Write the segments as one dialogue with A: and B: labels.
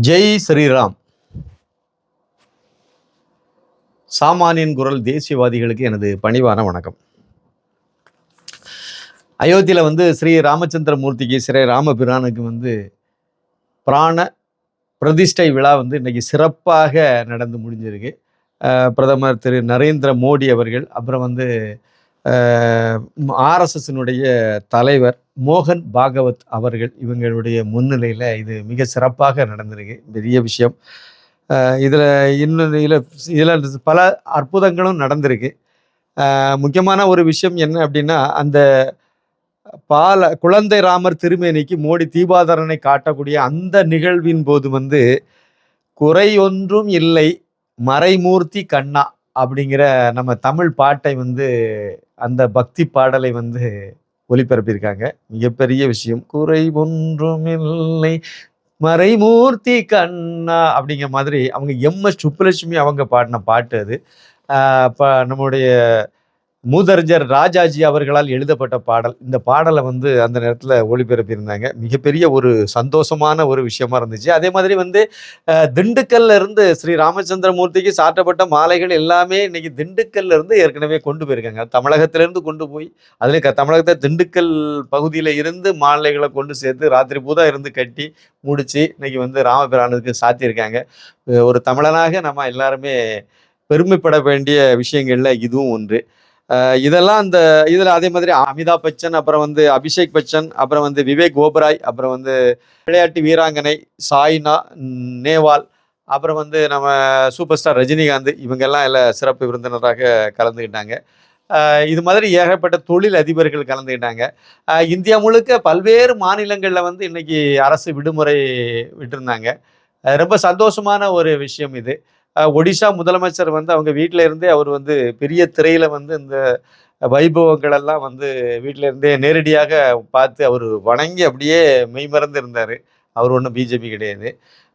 A: ஜெய் ஸ்ரீராம். சாமானியன் குரல் தேசியவாதிகளுக்கு எனது பணிவான வணக்கம். அயோத்தியில் வந்து ஸ்ரீ ராமச்சந்திர மூர்த்திக்கு ஸ்ரீ ராமபிரானுக்கு வந்து பிராண பிரதிஷ்டை விழா வந்து இன்னைக்கு சிறப்பாக நடந்து முடிஞ்சிருக்கு. அஹ் பிரதமர் திரு நரேந்திர மோடி அவர்கள் அப்புறம் வந்து ஆர்எஸ்எஸ்னுடைய தலைவர் மோகன் பாகவத் அவர்கள் இவங்களுடைய முன்னிலையில் இது மிக சிறப்பாக நடந்திருக்கு. பெரிய விஷயம். இதில் இன்னும் இதில் இதில் பல அற்புதங்களும் நடந்திருக்கு. முக்கியமான ஒரு விஷயம் என்ன அப்படின்னா அந்த பால குழந்தை ராமர் திருமேனிக்கு மோடி தீபாதரனை காட்டக்கூடிய அந்த நிகழ்வின் போது வந்து குறை ஒன்றும் இல்லை மறைமூர்த்தி கண்ணா அப்படிங்கிற நம்ம தமிழ் பாட்டை வந்து அந்த பக்தி பாடலை வந்து ஒளிபரப்பியிருக்காங்க. மிகப்பெரிய விஷயம். குறை ஒன்றுமில்லை மறைமூர்த்தி கண்ணா அப்படிங்கிற மாதிரி அவங்க எம்எஸ் சுப்புலட்சுமி அவங்க பாடின பாட்டு அது. இப்போ நம்முடைய மூதறிஞர் ராஜாஜி அவர்களால் எழுதப்பட்ட பாடல். இந்த பாடலை வந்து அந்த நேரத்தில் ஒளிபரப்பியிருந்தாங்க. மிகப்பெரிய ஒரு சந்தோஷமான ஒரு விஷயமா இருந்துச்சு. அதே மாதிரி வந்து திண்டுக்கல்ல இருந்து ஸ்ரீ ராமச்சந்திரமூர்த்திக்கு சாட்டப்பட்ட மாலைகள் எல்லாமே இன்னைக்கு திண்டுக்கல்ல இருந்து ஏற்கனவே கொண்டு போயிருக்காங்க. தமிழகத்திலேருந்து கொண்டு போய் அதில் க தமிழகத்தை திண்டுக்கல் பகுதியில் இருந்து மாலைகளை கொண்டு சேர்த்து ராத்திரி பூதா இருந்து கட்டி முடிச்சு இன்னைக்கு வந்து ராமபிரானுக்கு சாத்தியிருக்காங்க. ஒரு தமிழனாக நம்ம எல்லாருமே பெருமைப்பட வேண்டிய விஷயங்களில் இதுவும் ஒன்று. இதெல்லாம் அந்த இதில் அதே மாதிரி அமிதாப் பச்சன் அப்புறம் வந்து அபிஷேக் பச்சன் அப்புறம் வந்து விவேக் ஓபராய் அப்புறம் வந்து விளையாட்டு வீராங்கனை சாய்னா நேவால் அப்புறம் வந்து நம்ம சூப்பர் ஸ்டார் ரஜினிகாந்த் இவங்கெல்லாம் எல்லாம் சிறப்பு விருந்தினராக கலந்துக்கிட்டாங்க இது மாதிரி ஏகப்பட்ட தொழில் அதிபர்கள் கலந்துக்கிட்டாங்க இந்தியா முழுக்க பல்வேறு மாநிலங்களில் வந்து இன்னைக்கு அரசு விடுமுறை விட்டுருந்தாங்க. ரொம்ப சந்தோஷமான ஒரு விஷயம் இது. ஒடிஷா முதலமைச்சர் வந்து அவங்க வீட்டில இருந்தே அவர் வந்து பெரிய திரையில வந்து இந்த வைபவங்கள் எல்லாம் வந்து வீட்டில இருந்தே நேரடியாக பார்த்து அவர் வணங்கி அப்படியே மெய்மறந்து இருந்தார். அவர் ஒன்றும் பிஜேபி கிடையாது.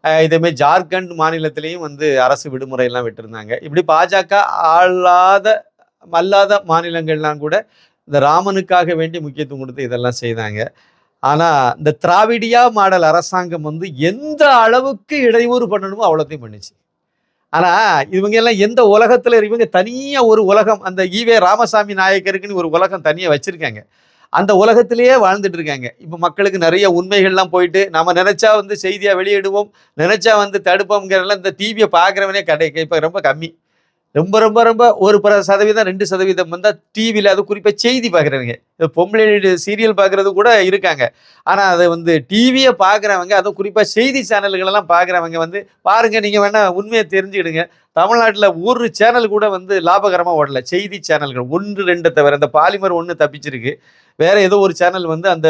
A: அஹ் இதேமாதிரி ஜார்க்கண்ட் மாநிலத்திலையும் வந்து அரசு விடுமுறையெல்லாம் விட்டுருந்தாங்க. இப்படி பாஜக ஆளாத அல்லாத மாநிலங்கள்லாம் கூட இந்த ராமனுக்காக வேண்டி முக்கியத்துவம் கொடுத்து இதெல்லாம் செய்தாங்க. ஆனால் இந்த திராவிடியா மாடல் அரசாங்கம் வந்து எந்த அளவுக்கு இடையூறு பண்ணணுமோ அவ்வளோத்தையும் பண்ணிச்சு. ஆனால் இவங்க எல்லாம் எந்த உலகத்தில் இவங்க தனியாக ஒரு உலகம் அந்த ஈவே ராமசாமி நாயக்கருக்குன்னு ஒரு உலகம் தனியாக வச்சுருக்காங்க. அந்த உலகத்திலேயே வாழ்ந்துட்டு இருக்காங்க. இப்போ மக்களுக்கு நிறைய உண்மைகள்லாம் போயிட்டு நம்ம நினச்சா வந்து செய்தியாக வெளியிடுவோம் நினச்சா வந்து தடுப்போம்ங்கிறதெல்லாம் இந்த டிவியை பார்க்குறவனே கடை இப்போ ரொம்ப கம்மி. ரொம்ப ரொம்ப ரொம்ப ஒரு பல சதவீதம் ரெண்டு சதவீதம் வந்தால் டிவியில் அது குறிப்பாக செய்தி பார்க்குறவங்க பொம்பளை சீரியல் பார்க்குறது கூட இருக்காங்க. ஆனால் அதை வந்து டிவியை பார்க்குறவங்க அதுவும் குறிப்பாக செய்தி சேனல்களெல்லாம் பார்க்குறவங்க வந்து பாருங்கள் நீங்கள் வேணால் உண்மையை தெரிஞ்சுக்கிடுங்க. தமிழ்நாட்டில் ஒரு சேனல் கூட வந்து லாபகரமாக ஓடல. செய்தி சேனல்கள் ஒன்று ரெண்டு தவிர அந்த பாலிமர் ஒன்று தப்பிச்சிருக்கு. வேறு ஏதோ ஒரு சேனல் வந்து அந்த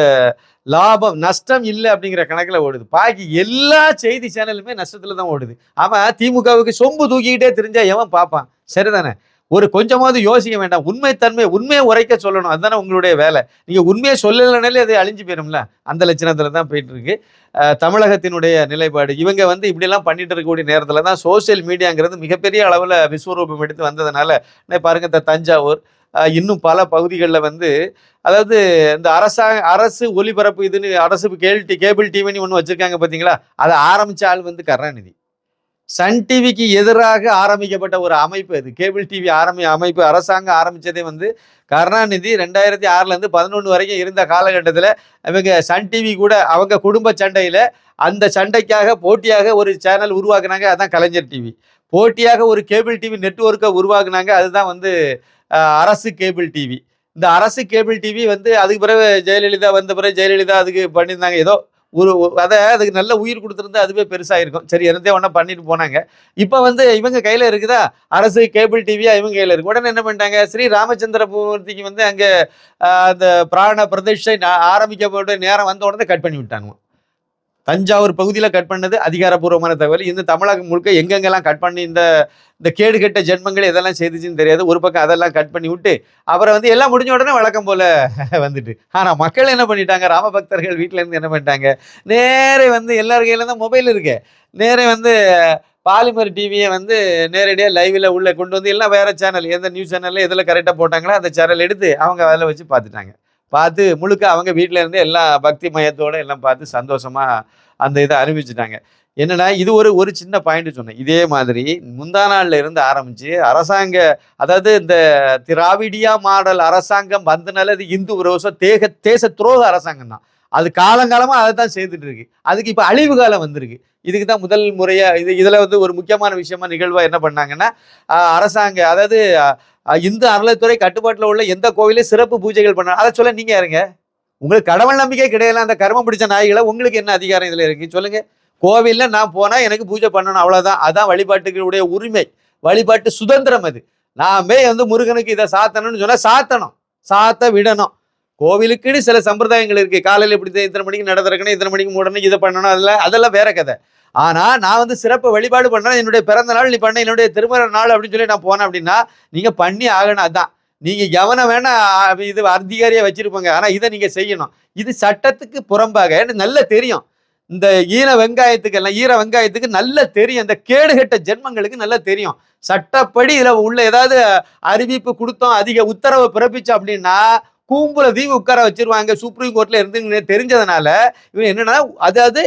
A: லாபம் நஷ்டம் இல்லை அப்படிங்கிற கணக்கில் ஓடுது. பாக்கி எல்லா செய்தி சேனலுமே நஷ்டத்தில் தான் ஓடுது. அவன் திமுகவுக்கு சொம்பு தூக்கிக்கிட்டே தெரிஞ்சா எவன் பார்ப்பான்? சரிதானே? ஒரு கொஞ்சமாவது யோசிக்க வேண்டாம். உண்மைத்தன்மை உண்மையை உரைக்க சொல்லணும். அதுதானே உங்களுடைய வேலை. நீங்கள் உண்மையை சொல்லலைனாலே அது அழிஞ்சு போயிடும்ல அந்த லட்சணத்தில் தான் போயிட்டு இருக்கு தமிழகத்தினுடைய நிலைப்பாடு. இவங்க வந்து இப்படிலாம் பண்ணிட்டு இருக்கக்கூடிய நேரத்தில் தான் சோஷியல் மீடியாங்கிறது மிகப்பெரிய அளவில் விஸ்வரூபம் எடுத்து வந்ததுனால பாருங்க இந்த தஞ்சாவூர் இன்னும் பல பகுதிகளில் வந்து அதாவது இந்த அரசாங்க அரசு ஒலிபரப்பு இதுன்னு அரசு கேள்வி கேபிள் டிவின்னு ஒன்று வச்சுருக்காங்க பார்த்தீங்களா? அதை ஆரம்பித்த ஆள் வந்து கருணாநிதி. சன் டிவிக்கு எதிராக ஆரம்பிக்கப்பட்ட ஒரு அமைப்பு அது. கேபிள் டிவி ஆரம்பி அமைப்பு அரசாங்கம் ஆரம்பித்ததே வந்து கருணாநிதி. ரெண்டாயிரத்தி ஆறுலேருந்து பதினொன்று வரைக்கும் இருந்த காலகட்டத்தில் இவங்க சன் டிவி கூட அவங்க குடும்ப சண்டையில் அந்த சண்டைக்காக போட்டியாக ஒரு சேனல் உருவாக்குனாங்க. அதுதான் கலைஞர் டிவி. போட்டியாக ஒரு கேபிள் டிவி நெட்வொர்க்கை உருவாக்குனாங்க. அதுதான் வந்து அரசு கேபிள் டிவி இந்த அரசு கேபிள் டிவி வந்து அதுக்கு பிறகு ஜெயலலிதா வந்த பிறகு ஜெயலலிதா அதுக்கு பண்ணியிருந்தாங்க. ஏதோ ஒரு அதை அதுக்கு நல்ல உயிர் கொடுத்துருந்தா அதுவே பெருசாக இருக்கும் சரி இருந்தே ஒன்றா பண்ணிட்டு போனாங்க. இப்போ வந்து இவங்க கையில் இருக்குதா? அரசு கேபிள் டிவியாக இவங்க கையில் இருக்குது உடனே என்ன பண்ணிட்டாங்க? ஸ்ரீ ராமச்சந்திர மூர்த்திக்கு வந்து அங்கே அந்த பிராண பிரதிஷ்டை நா- ஆரம்பிக்கப்பட்ட நேரம் வந்த உடனே கட் பண்ணி விட்டாங்க தஞ்சாவூர் பகுதியில் கட் பண்ணது அதிகாரப்பூர்வமான தகவல். இந்த தமிழகம் முழுக்க எங்கெங்கெல்லாம் கட் பண்ணி இந்த இந்த கேடு கெட்ட ஜென்மங்கள் எதெல்லாம் செய்துச்சுன்னு தெரியாது. ஒரு பக்கம் அதெல்லாம் கட் பண்ணி விட்டு அப்புறம் வந்து எல்லாம் முடிஞ்ச உடனே வழக்கம் போல வந்துட்டு. ஆனால் மக்கள் என்ன பண்ணிட்டாங்க? ராமபக்தர்கள் வீட்டிலேருந்து என்ன பண்ணிட்டாங்க? நேரே வந்து எல்லார் கையில தான் மொபைல் இருக்கு. நேரே வந்து பாலிமர் டிவியை வந்து நேரடியாக லைவில் உள்ளே கொண்டு வந்து எல்லாம் வேறு சேனல் எந்த நியூஸ் சேனலில் எதில் கரெக்டாக போட்டாங்களோ அந்த சேனல் எடுத்து அவங்க அதில் வச்சு பார்த்துட்டாங்க. பார்த்து முழுக்க அவங்க வீட்டில் இருந்து எல்லாம் பக்தி மயத்தோடு எல்லாம் பார்த்து சந்தோஷமாக அந்த இதை அறிவிச்சிட்டாங்க. என்னென்னா இது ஒரு ஒரு சின்ன பாயிண்ட் சொன்னேன். இதே மாதிரி முந்தா நாளில் இருந்து ஆரம்பித்து அரசாங்க அதாவது இந்த திராவிடியா மாடல் அரசாங்கம் வந்தனால இது இந்து விரோச தேக தேச துரோக அரசாங்கம் தான். அது காலங்காலமாக அதை தான் செய்துட்டு இருக்கு. அதுக்கு இப்போ அழிவு காலம் வந்திருக்கு. இதுக்கு தான் முதல் முறையாக இது இதில் வந்து ஒரு முக்கியமான விஷயமா நிகழ்வாக என்ன பண்ணாங்கன்னா அரசாங்க அதாவது இந்து அறநிலைத்துறை கட்டுப்பாட்டில் உள்ள எந்த கோவிலையும் சிறப்பு பூஜைகள் பண்ண அதை சொல்ல நீங்கள் யாருங்க? உங்களுக்கு கடவுள் நம்பிக்கை கிடையாது அந்த கர்மம் பிடிச்ச நாய்களை உங்களுக்கு என்ன அதிகாரம் இதில் இருக்கு? சொல்லுங்க. கோவிலில் நான் போனால் எனக்கு பூஜை பண்ணணும் அவ்வளோதான் அதான் வழிபாட்டுகளுடைய உரிமை. வழிபாட்டு சுதந்திரம் அது. நாமே வந்து முருகனுக்கு இதை சாத்தணும்னு சொன்னால் சாத்தணும். சாத்த விடணும். கோவிலுக்குன்னு சில சம்பிரதாயங்கள் இருக்கு. காலையில் இப்படி தான் இத்தனை மணிக்கு நட திறக்கணும் இத்தனை மணிக்கு மூடணும் இதை பண்ணணும் அதெல்லாம் அதெல்லாம் வேற கதை. ஆனா நான் வந்து சிறப்பு வழிபாடு பண்ணுறேன் என்னுடைய பிறந்த நாள் நீ பண்ண என்னுடைய திருமண நாள் அப்படின்னு சொல்லி நான் போனேன் அப்படின்னா நீங்க பண்ணி ஆகணும் அதான். நீங்க எவனை வேணால் இது அதிகாரியாக வச்சிருப்பாங்க. ஆனால் இதை நீங்க செய்யணும். இது சட்டத்துக்கு புறம்பாக எனக்கு நல்லா தெரியும். இந்த ஈர வெங்காயத்துக்கு எல்லாம் ஈர வெங்காயத்துக்கு நல்ல தெரியும். இந்த கேடுகட்ட ஜென்மங்களுக்கு நல்லா தெரியும். சட்டப்படி இதில் உள்ள ஏதாவது அறிவிப்பு கொடுத்தோம் அதிக உத்தரவை பிறப்பிச்சோம் அப்படின்னா கூம்புல தீவு உட்கார வச்சிருவாங்க சுப்ரீம் கோர்ட்ல இருந்து தெரிஞ்சதுனால இவன் என்னன்னா அதாவது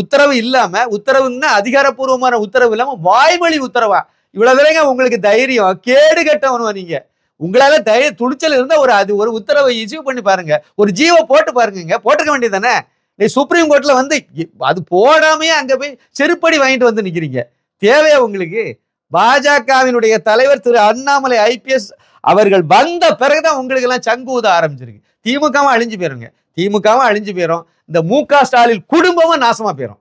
A: உத்தரவு இல்லாம உத்தரவுன்னா அதிகாரப்பூர்வமான உத்தரவு இல்லாம வாய்மொழி உத்தரவா? இவ்வளவு தூரங்க உங்களுக்கு தைரியம். கேடு கட்டவனுவா நீங்க? உங்களால தைரிய துணிச்சல் இருந்தா ஒரு அது ஒரு உத்தரவை இஷ்யூ பண்ணி பாருங்க. ஒரு ஜீவோ போட்டு பாருங்க போட்டுக்க வேண்டியதானே நீ சுப்ரீம் கோர்ட்ல வந்து அது போடாமையே அங்க போய் செருப்படி வாங்கிட்டு வந்து நிக்கிறீங்க. தேவையா உங்களுக்கு? பாஜகவினுடைய தலைவர் திரு அண்ணாமலை ஐபிஎஸ் அவர்கள் வந்த பிறகுதான் உங்களுக்கு எல்லாம் சங்கு ஊத ஆரம்பிச்சிருக்கு. திமுகவும் அழிஞ்சு போயிருங்க. திமுகவும் அழிஞ்சு போயிரும். இந்த மு க ஸ்டாலின் குடும்பமும் நாசமா போயிரும்.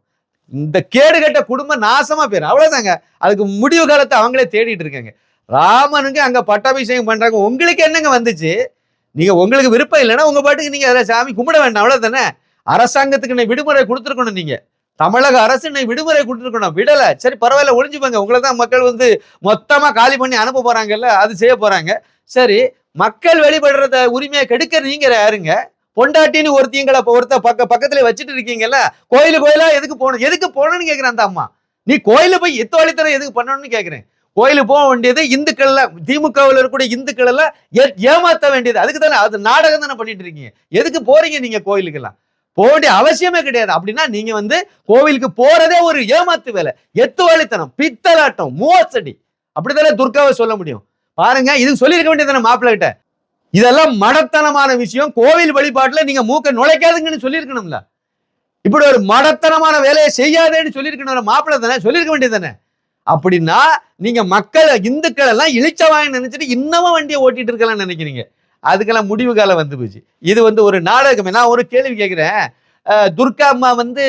A: இந்த கேடுகட்ட குடும்பம் நாசமா போயிரும். அவ்வளவுதாங்க. அதுக்கு முடிவு காலத்தை அவங்களே தேடிட்டு இருக்காங்க. ராமனுக்கு அங்க பட்டாபிஷேகம் பண்றாங்க. உங்களுக்கு என்னங்க வந்துச்சு? நீங்க உங்களுக்கு விருப்பம் இல்லைன்னா உங்க பாட்டுக்கு நீங்க அதில் சாமி கும்பிட வேண்டாம். அவ்வளவுதானே? அரசாங்கத்துக்கு விடுமுறை கொடுத்துருக்கணும் நீங்க. தமிழக அரசு நீ விடுமுறை கொடுத்துருக்கணும். விடல. சரி பரவாயில்ல ஒழிஞ்சுப்பாங்க உங்களை தான் மக்கள் வந்து மொத்தமா காலி பண்ணி அனுப்ப போறாங்கல்ல அது செய்ய போறாங்க. சரி மக்கள் வெளிப்படுறத உரிமையை கெடுக்க நீங்க யாருங்க? பொண்டாட்டின்னு ஒருத்தீங்களை ஒருத்த பக்க பக்கத்துல வச்சுட்டு இருக்கீங்கல்ல கோயில் கோயிலா எதுக்கு போகணும்? எதுக்கு போகணும்னு கேட்கிறேன் அந்த அம்மா. நீ கோயில போய் எத்தோழித்தனம் எதுக்கு பண்ணணும்னு கேட்கிறேன் கோயிலுக்கு போக வேண்டியது இந்துக்கள்ல திமுகவில் இருக்கக்கூடிய இந்துக்கள் எல்லாம் ஏமாத்த வேண்டியது. அதுக்கு தானே அது நாடகம் தானே பண்ணிட்டு இருக்கீங்க. எதுக்கு போறீங்க நீங்க கோயிலுக்கெல்லாம்? போக வேண்டிய அவசியமே கிடையாது. அப்படின்னா நீங்க வந்து கோவிலுக்கு போறதே ஒரு ஏமாத்து வேலை. எத்து வழித்தனம் பித்தலாட்டம் மோசடி அப்படித்தானே துர்காவை சொல்ல முடியும்? பாருங்க இது சொல்லியிருக்க வேண்டியதானே மாப்பிள்ள கிட்ட. இதெல்லாம் மடத்தனமான விஷயம். கோவில் வழிபாட்டுல நீங்க மூக்க நுழைக்காதுங்கன்னு சொல்லியிருக்கணும்ல. இப்படி ஒரு மடத்தனமான வேலையை செய்யாதேன்னு சொல்லியிருக்கணும் மாப்பிள்ள தானே? சொல்லியிருக்க வேண்டியது தானே அப்படின்னா நீங்க மக்கள் இந்துக்கள் எல்லாம் இழிச்சவாங்க நினைச்சிட்டு இன்னமும் வண்டியை ஓட்டிட்டு இருக்கலாம்னு நினைக்கிறீங்க. அதுக்கெல்லாம் முடிவு காலம் வந்து போச்சு. இது வந்து ஒரு நாடகமே. நான் ஒரு கேள்வி கேட்குறேன். துர்கா அம்மா வந்து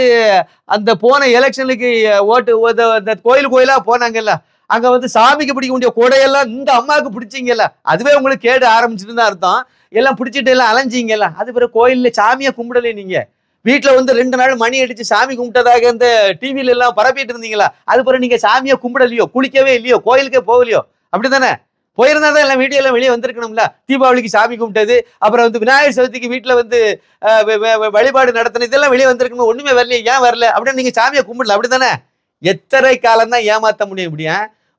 A: அந்த போன எலெக்ஷனுக்கு ஓட்டு ஓத- அந்த கோயில் கோயிலாக போனாங்கல்ல. அங்கே வந்து சாமிக்கு பிடிக்க வேண்டிய கொடையெல்லாம் இந்த அம்மாவுக்கு பிடிச்சிங்கல்ல. அதுவே உங்களுக்கு கேடு ஆரம்பிச்சுட்டு தான் அர்த்தம். எல்லாம் பிடிச்சிட்டு எல்லாம் அலைஞ்சிங்கல்ல. அது பிறகு கோயில்ல சாமியை கும்பிடலையே நீங்கள் வீட்டில் வந்து ரெண்டு நாள் மணி அடித்து சாமி கும்பிட்டதாக இந்த டிவியில எல்லாம் பரப்பிட்டு இருந்தீங்களா? அது பிறகு நீங்கள் சாமியை கும்பிடலையோ குளிக்கவே இல்லையோ கோயிலுக்கே போகலையோ? அப்படி தானே போயிருந்தா தான் எல்லாம் வீடியோ எல்லாம் வெளியே வந்திருக்கணும்ல? தீபாவளிக்கு சாமி கும்பிட்டது அப்புறம் வந்து விநாயகர் சதுர்த்திக்கு வீட்டில் வந்து வழிபாடு நடத்தின இதெல்லாம் வெளியே வந்திருக்கணும்? ஒண்ணுமே வரலையே ஏன் வரல? அப்படின்னு நீங்க சாமியை கும்பிடல அப்படித்தானே? எத்தனை காலம் தான் ஏமாத்த முடியும் இப்படியா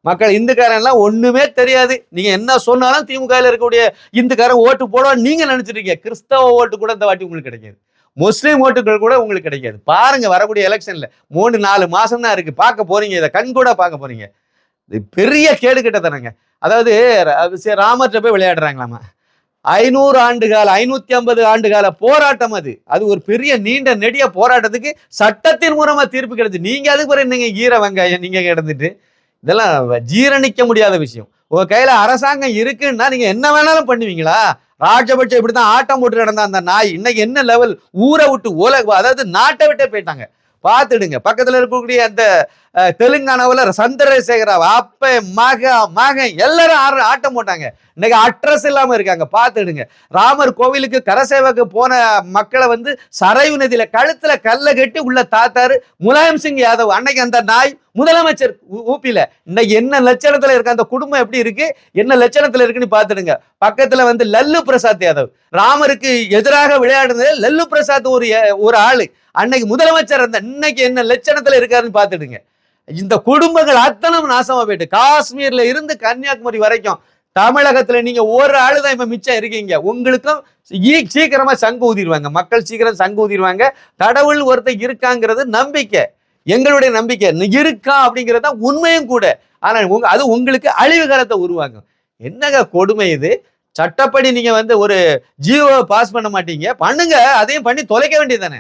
A: மக்கள் இந்துக்காரன் எல்லாம் ஒண்ணுமே தெரியாது. நீங்க என்ன சொன்னாலும் திமுகவில் இருக்கக்கூடிய இந்துக்காரன் ஓட்டு போடுவான்னு நீங்க நினைச்சிருக்கீங்க. கிறிஸ்தவ ஓட்டு கூட இந்த வாட்டி உங்களுக்கு கிடைக்காது. முஸ்லீம் ஓட்டுகள் கூட உங்களுக்கு கிடைக்காது. பாருங்க வரக்கூடிய எலெக்ஷன்ல மூணு நாலு மாசம் தான் இருக்கு. பார்க்க போறீங்க இதை கண் கூட பார்க்க போறீங்க. இது பெரிய கேடு கிட்டத்தனங்க அதாவது ராமர்கிட்ட போய் விளையாடுறாங்களாமா? ஐநூறு ஆண்டு கால ஐநூத்தி ஐம்பது ஆண்டு கால போராட்டம் அது. அது ஒரு பெரிய நீண்ட நெடிய போராட்டத்துக்கு சட்டத்தின் மூலமா தீர்ப்பு கிடைச்சு. நீங்க அதுக்கு பிறகு நீங்க ஈர வெங்காயம் நீங்க கிடந்துட்டு இதெல்லாம் வ- ஜீரணிக்க முடியாத விஷயம். உங்க கையில அரசாங்கம் இருக்குன்னா நீங்க என்ன வேணாலும் பண்ணுவீங்களா? ராஜபட்சம் இப்படிதான் ஆட்டம் போட்டு கிடந்த அந்த நாய் இன்னைக்கு என்ன லெவல் ஊரை விட்டு உலக அதாவது நாட்டை விட்டே போயிட்டாங்க. பார்த்துடுங்க. பக்கத்தில் இருக்கக்கூடிய அந்த தெலுங்கானாவில் சந்திரசேகர அப்ப மக மகன் எல்லாரும் ஆற ஆட்டம் போட்டாங்க. இன்னைக்கு அட்ரஸ் இல்லாமல் இருக்காங்க. பார்த்துடுங்க. ராமர் கோவிலுக்கு கரசேவைக்கு போன மக்களை வந்து சரைவு நதியில் கழுத்தில் கல்லை கட்டி உள்ள தாத்தாரு முலாயம் சிங் யாதவ் அன்னைக்கு அந்த நாய் முதலமைச்சர் ஊப்பியில் இன்னைக்கு என்ன லட்சணத்தில் இருக்க? அந்த குடும்பம் எப்படி இருக்கு? என்ன லட்சணத்தில் இருக்குன்னு பார்த்துடுங்க. பக்கத்தில் வந்து லல்லு பிரசாத் யாதவ். ராமருக்கு எதிராக விளையாடுனது லல்லு பிரசாத் ஒரு ஒரு ஆளு. அன்னைக்கு முதலமைச்சர் அந்த இன்னைக்கு என்ன லட்சணத்துல இருக்காருன்னு பார்த்துடுங்க. இந்த குடும்பங்கள் அத்தனை நாசமா போயிட்டு காஷ்மீர்ல இருந்து கன்னியாகுமரி வரைக்கும் தமிழகத்துல நீங்க ஒரு ஆளு தான் இப்ப மிச்சம் இருக்கீங்க. உங்களுக்கும் சீக்கிரமா சங்கு ஊதிடுவாங்க. மக்கள் சீக்கிரம் சங்கு ஊதிடுவாங்க. கடவுள் ஒருத்தர் இருக்காங்கிறது நம்பிக்கை. எங்களுடைய நம்பிக்கை. இருக்கா அப்படிங்கிறது தான் உண்மையும் கூட. ஆனா உங்க அது உங்களுக்கு அழிவு காலத்தை உருவாக்கும். என்னங்க கொடுமை இது? சட்டப்படி நீங்க வந்து ஒரு ஜியோ பாஸ் பண்ண மாட்டீங்க. பண்ணுங்க. அதையும் பண்ணி தொலைக்க வேண்டியது தானே?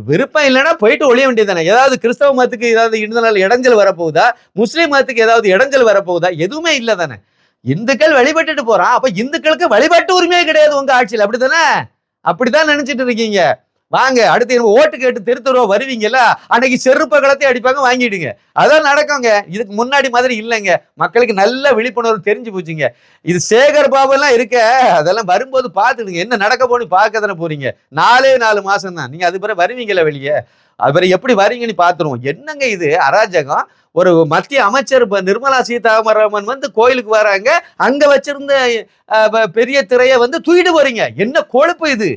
A: விருப்பம் இல்லைன்னா போயிட்டு ஒழிய வேண்டியதானே ஏதாவது கிறிஸ்தவ மதத்துக்கு ஏதாவது இணைந்தனால இடைஞ்சல் வரப்போகுதா? முஸ்லீம் மதத்துக்கு ஏதாவது இடைஞ்சல் வரப்போகுதா? எதுவுமே இல்லை தானே இந்துக்கள் வழிபட்டுட்டு போறான். அப்ப இந்துக்களுக்கு வழிபாட்டு உரிமையே கிடையாது உங்க ஆட்சியில். அப்படித்தானே? அப்படிதான் நினைச்சிட்டு இருக்கீங்க. வாங்க அடுத்து ஓட்டு கேட்டு திருத்தருவா வருவீங்கல்ல அன்னைக்கு செருப்ப கலத்தை அடிப்பாங்க வாங்கிடுங்க. அதான் நடக்குங்க. இதுக்கு முன்னாடி மாதிரி இல்லைங்க. மக்களுக்கு நல்ல விழிப்புணர்வு தெரிஞ்சு போச்சுங்க. இது சேகர் பாபு எல்லாம் இருக்க அதெல்லாம் வரும்போது பார்த்துடுங்க. என்ன நடக்க போன்னு பார்க்க தானே போறீங்க. நாலே நாலு மாசம் தான். நீங்க அது பிறகு வருவீங்கல்ல வெளியே. அது எப்படி வரீங்கன்னு பார்த்துருவோம். என்னங்க இது? அராஜகம். ஒரு மத்திய அமைச்சர் இப்போ நிர்மலா சீதாராமன் வந்து கோயிலுக்கு வராங்க. அங்க வச்சிருந்த பெரிய திரையை வந்து தூக்கிட்டு போறீங்க. என்ன கொழுப்பு இது?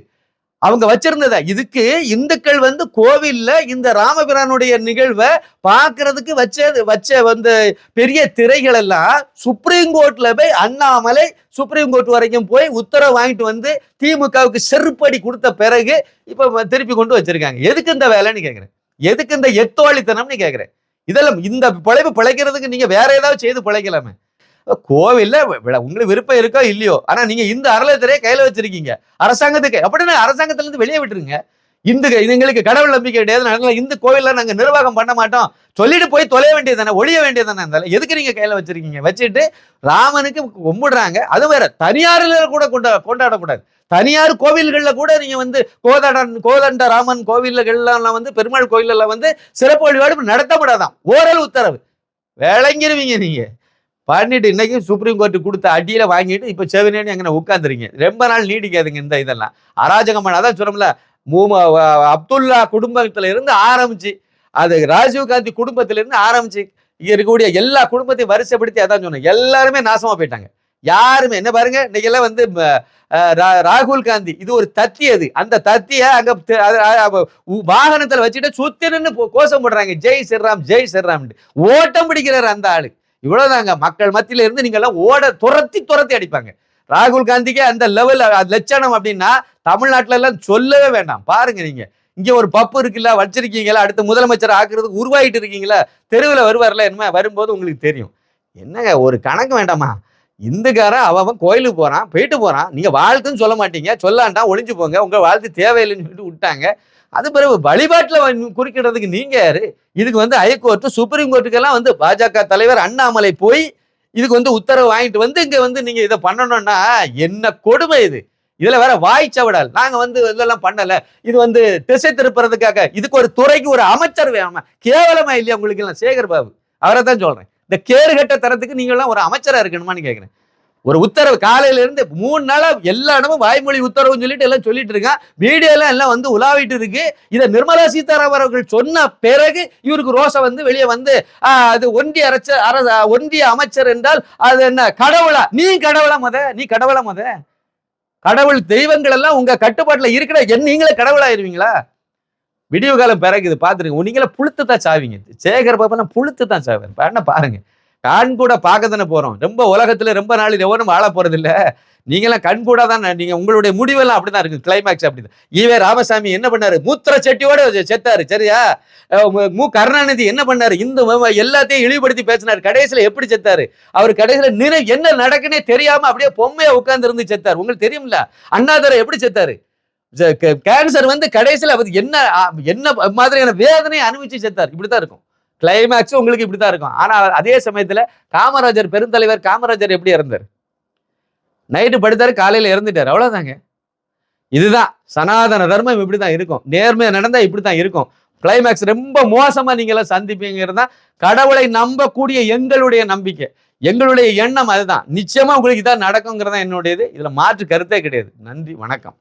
A: அவங்க வச்சிருந்ததா. இதுக்கு இந்துக்கள் வந்து கோவில்ல இந்த ராமபிரானுடைய நிகழ்வை பார்க்கறதுக்கு வச்ச வச்ச வந்து பெரிய திரைகள் எல்லாம் சுப்ரீம் கோர்ட்ல போய் அண்ணாமலை சுப்ரீம் கோர்ட் வரைக்கும் போய் உத்தரவு வாங்கிட்டு வந்து திமுகவுக்கு செருப்படி கொடுத்த பிறகு இப்ப திருப்பி கொண்டு வச்சிருக்காங்க. எதுக்கு இந்த வேலைன்னு கேக்குறேன். எதுக்கு இந்த எத்தோழித்தனம்னு கேக்குறேன். இதெல்லாம் இந்த பிழைப்பு பிழைக்கிறதுக்கு நீங்க வேற ஏதாவது செய்து பிழைக்கலாமே. கோவில்ல உங்களுக்கு விருப்பம் இருக்கோ இல்லையோ ஆனா நீங்க இந்த அறலத்திலே கையில வச்சிருக்கீங்க. அரசாங்கத்துக்கு அப்படின்னா அரசாங்கத்துல இருந்து வெளியே விட்டுருங்க. இந்து இதுங்களுக்கு கடவுள் நம்பிக்கை கிடையாது அதனால இந்து கோவில்ல நாங்க நிர்வாகம் பண்ண மாட்டோம். சொல்லிட்டு போய் தொலைய வேண்டியதானே ஒழிய வேண்டியதானே இருந்தாலும் எதுக்கு நீங்க கையில வச்சிருக்கீங்க? வச்சுட்டு ராமனுக்கு கும்பிடுறாங்க. அது வேற தனியார்ல கூட கொண்டா கொண்டாடக்கூடாது. தனியார் கோவில்கள்ல கூட நீங்க வந்து கோதண்ட கோதண்ட ராமன் கோவில்கள்லாம் வந்து பெருமாள் கோயிலெல்லாம் வந்து சிறப்பு வழிபாடு நடத்தப்படாதான் ஓரல் உத்தரவு. விளங்கிருவீங்க நீங்க. பண்ணிட்டு இன்னைக்கு சுப்ரீம் கோர்ட் கொடுத்த அடியில வாங்கிட்டு இப்ப செவனேன்னு எங்க உட்காந்துருங்க ரொம்ப நாள் நீடிக்காதுங்க இந்த இதெல்லாம். அராஜகமான அதான் சொன்னோம்ல மூம அப்துல்லா குடும்பத்துல இருந்து ஆரம்பிச்சு அது ராஜீவ் காந்தி குடும்பத்துல இருந்து ஆரம்பிச்சு இங்க இருக்கக்கூடிய எல்லா குடும்பத்தையும் வரிசைப்படுத்தி அதான் சொன்னேன். எல்லாருமே நாசமா போயிட்டாங்க. யாருமே என்ன பாருங்க இன்னைக்கு எல்லாம் வந்து ராகுல் காந்தி இது ஒரு தத்தி அது. அந்த தத்திய அங்க வாகனத்தில் வாகனத்துல வச்சுட்டு சுத்தினு கோஷம் போடுறாங்க. ஜெய் ஸ்ரீராம் ஜெய் ஸ்ரீராம் ஓட்டம் பிடிக்கிறாரு அந்த ஆளு. இவ்வளவுதாங்க. மக்கள் மத்தியில இருந்து நீங்க எல்லாம் ஓட துரத்தி துரத்தி அடிப்பாங்க. ராகுல் காந்திக்கே அந்த லெவல் லட்சணம் அப்படின்னா தமிழ்நாட்டில எல்லாம் சொல்லவே வேண்டாம். பாருங்க நீங்க. இங்க ஒரு பப்பு இருக்குல்ல வச்சிருக்கீங்களா அடுத்த முதலமைச்சர் ஆக்குறதுக்கு உருவாகிட்டு இருக்கீங்களா தெருவில் வருவார்ல என்ன வரும்போது உங்களுக்கு தெரியும். என்னங்க ஒரு கணக்கு வேண்டாமா? இந்துக்காரன் அவன் அவன் கோயிலுக்கு போறான் போயிட்டு போறான். நீங்க வாழ்த்துன்னு சொல்ல மாட்டீங்க. சொல்லான்டா ஒளிஞ்சு போங்க. உங்க வாழ்த்து தேவையில்லைன்னு சொல்லிட்டு விட்டாங்க. அது பிறகு வழிபாட்டில் குறிக்கிறதுக்கு நீங்கள் யார் யாரு? இதுக்கு வந்து ஹைகோர்ட்டு சுப்ரீம் கோர்ட்டுக்கெல்லாம் வந்து பாஜக தலைவர் அண்ணாமலை போய் இதுக்கு வந்து உத்தரவு வாங்கிட்டு வந்து இங்கே வந்து நீங்கள் இதை பண்ணணும்னா என்ன கொடுமை இது? இதில் வேற வாய்ச்சவடால் நாங்கள் வந்து இதெல்லாம் பண்ணலை. இது வந்து திசை திருப்புறதுக்காக. இதுக்கு ஒரு துறைக்கு ஒரு அமைச்சர் வேணுமா? கேவலமா இல்லையா உங்களுக்கு எல்லாம்? சேகர் பாபு. அவரை தான் சொல்கிறேன் இந்த கேடுகட்ட தரத்துக்கு நீங்களாம் ஒரு அமைச்சராக இருக்கணுமான்னு கேட்குறேன் ஒரு உத்தரவு காலையில இருந்து மூணு நாளா எல்லா இடமும் வாய்மொழி உத்தரவுன்னு சொல்லிட்டு எல்லாம் சொல்லிட்டு இருக்கான் வீடியோ எல்லாம் எல்லாம் வந்து உலாவிட்டு இருக்கு. இதை நிர்மலா சீதாராமன் அவர்கள் சொன்ன பிறகு இவருக்கு ரோசை வந்து வெளியே வந்து அது ஒன்றிய அரச அரச ஒன்றிய அமைச்சர் என்றால் அது என்ன கடவுளா? நீ கடவுளா மத? நீ கடவுளா மத? கடவுள் தெய்வங்கள் எல்லாம் உங்க கட்டுப்பாட்டுல இருக்கிற என் நீங்களே கடவுளாயிருவீங்களா? விடிவு காலம் பிறகு இது பார்த்துருங்க நீங்களே புழுத்து தான் சாவீங்க. சேகர் பாப்பெல்லாம் புழுத்து தான் சாவேன் என்ன பாருங்க. கண் கூட பார்க்க தானே போகிறோம் ரொம்ப உலகத்தில் ரொம்ப நாள் எவனும் வாழ போகிறதில்ல நீங்களாம் கண் கூட தான் நீங்கள் உங்களுடைய முடிவெல்லாம் அப்படிதான் இருக்குது கிளைமேக்ஸ் அப்படிதான். ஈவே ராமசாமி என்ன பண்ணாரு? மூத்திர செட்டியோட செத்தார். சரியா? மு- மு கருணாநிதி என்ன பண்ணார்? இந்த எல்லாத்தையும் இழிவுபடுத்தி பேசினார். கடைசியில் எப்படி செத்தார்? அவர் கடைசியில் நினை என்ன நடக்குன்னே தெரியாமல் அப்படியே பொம்மையாக உட்காந்துருந்து செத்தார். உங்களுக்கு தெரியும்ல? அண்ணாதரை எப்படி செத்தார்? கேன்சர் வந்து கடைசியில் அவர் என்ன என்ன மாதிரியான வேதனையை அனுபவிச்சு செத்தார். இப்படி தான் இருக்கும். கிளைமேக்ஸ் உங்களுக்கு இப்படி தான் இருக்கும். ஆனால் அதே சமயத்தில் காமராஜர் பெருந்தலைவர் காமராஜர் எப்படி இறந்தார்? நைட்டு படுத்தார் காலையில் இறந்துட்டார். அவ்வளோதாங்க இதுதான். சனாதன தர்மம் இப்படி தான் இருக்கும். நேர்மையாக நடந்தால் இப்படி தான் இருக்கும். கிளைமேக்ஸ் ரொம்ப மோசமாக நீங்களாம் எல்லாம் சந்திப்பீங்கிறது தான் கடவுளை நம்பக்கூடிய எங்களுடைய நம்பிக்கை. எங்களுடைய எண்ணம் அதுதான். நிச்சயமாக உங்களுக்கு இதான் நடக்குங்கிறதான் என்னுடையது. இதில் மாற்று கருத்தே கிடையாது. நன்றி வணக்கம்.